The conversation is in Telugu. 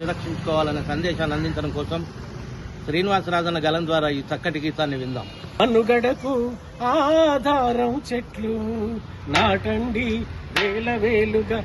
సంరక్షించుకోవాలనే సందేశాన్ని అందించడం కోసం శ్రీనివాసరాజన్న గలం ద్వారా ఈ చక్కటి గీతాన్ని విందాం. మనుగడకు ఆధారం చెట్లు నాటండి వేల వేలుగా